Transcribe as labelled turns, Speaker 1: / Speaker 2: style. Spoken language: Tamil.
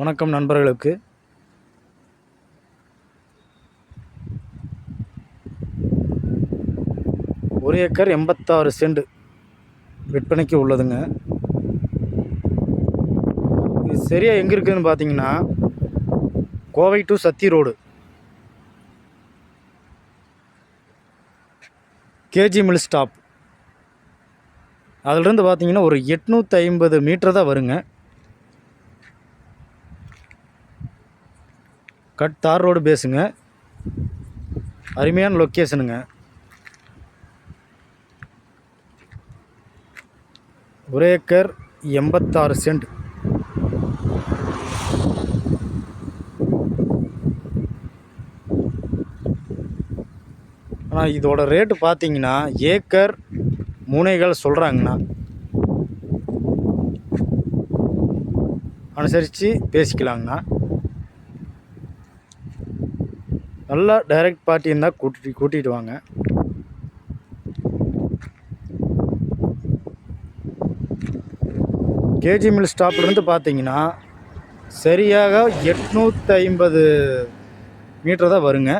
Speaker 1: வணக்கம் நண்பர்களுக்கு. ஒரு ஏக்கர் எண்பத்தாறு சென்ட் விற்பனைக்கு உள்ளதுங்க. இது சரியாக எங்கே இருக்குதுன்னு பார்த்தீங்கன்னா Kovai to Sathy road. KG mill stop. அதிலிருந்து பார்த்தீங்கன்னா ஒரு எட்நூற்றி ஐம்பது மீட்டர் தான் வருங்க. கட் தார் ரோடு பேஸுங்க. அருமையான லொக்கேஷனுங்க. ஒரு ஏக்கர் எண்பத்தாறு சென்ட். ஆனால் இதோட ரேட்டு பார்த்தீங்கன்னா ஏக்கர் மூனைகள் சொல்கிறாங்கண்ணா அனுசரித்து பேசிக்கலாங்கண்ணா. நல்லா டைரக்ட் பார்ட்டி இருந்தால் கூட்டிட்டு கூட்டிகிட்டு வாங்க. கேஜி மில் ஸ்டாப்லேருந்து பார்த்தீங்கன்னா சரியாக எட்நூற்றி ஐம்பது மீட்டர் தான் வருங்க.